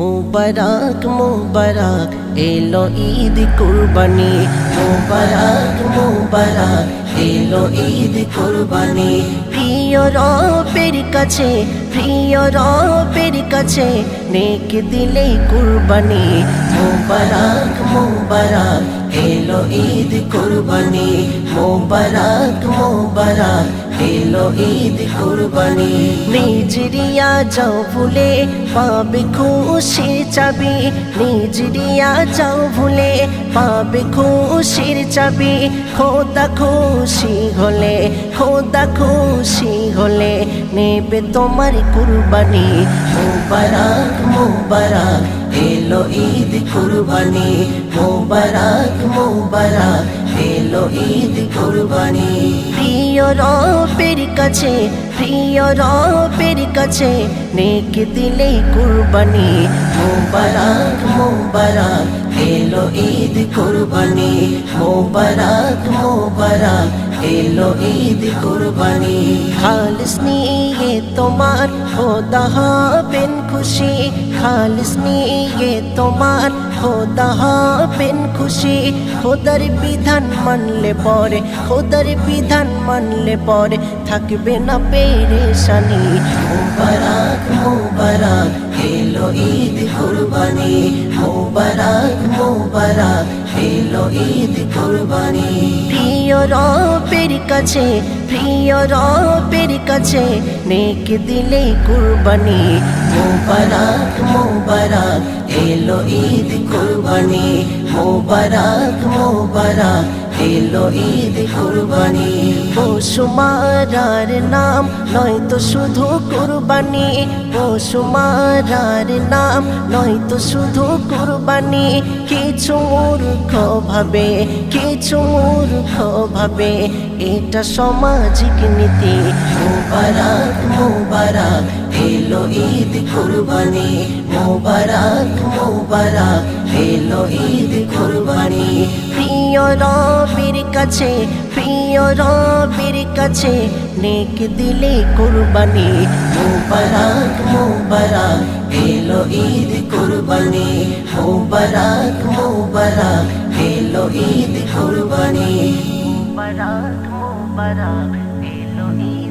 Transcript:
মুবারক মুবারক, এলো ঈদ কুরবানি। মুবারক মুবারক, এলো ঈদ কুরবানি। প্রিয় রবের কাছে, প্রিয় রবের কাছে নেক দিলে কুরবানি। মুবারক মুবারক এলো ঈদ কুরবানি মুবারক মুবারক। এলো ঈদ কুরবানি। নিজরিয়া যাও ভুলে পাবে খুশির চাবি। নিজরিয়া যাও ভুলে পাবে খুশির চাবি। খোদা খুশি হলে খোদা খুশি হলে নেবে তোমার কুরবানি। মুবারক মুবারক। এলো ঈদ কুরবানি মুবারক মুবারক এলো ঈদ কুরবানি। প্রিয় রবের কাছে প্রিয় রবের কাছে নেক দিলে কুরবানি। মুবারক মুবারক এলো ঈদ কুরবানি। মুবারক মুবারক এলো ঈদ কুরবানি। খালিস নিয়ে তোমার খোদা হবেন খুশি। খালিস নিয়ে তোমার খোদা হবেন খুশি। খোদার বিধান মানলে পরে খোদার বিধান মানলে পরে থাকবে না পেরেশানি। মুবারক মুবারক এলো ঈদ কুরবানি। মুবারক মুবারক। ঈদ কুরবানি। প্রিয় রবের কাছে প্রিয় রবের কাছে নেক দিলে কুরবানি। মোবারক মোবারক এলো ঈদ কুরবানি। মোবারক মুবারক এলো ঈদ কুরবানি। পশুমারার নাম, নয়তো শুধু কুরবানি। পশুমারার নাম, নয়তো শুধু কুরবানি। কিছু মূর্খ ভাবে, কিছু মূর্খ ভাবে, এটা সামাজিক নীতি। মুবারক মুবারক, এলো ঈদ কুরবানি। মুবারক মুবারক, এলো ঈদ কুরবানি। প্রিয় রবির কাছে, প্রিয় রবির কাছে, নেক দিলে কুরবানি। মোবারক মোবারক, এলো ঈদ কুরবানি। মোবারক মোবারক, এলো ঈদ কুরবানি। মোবারক মোবারক, এলো ঈদ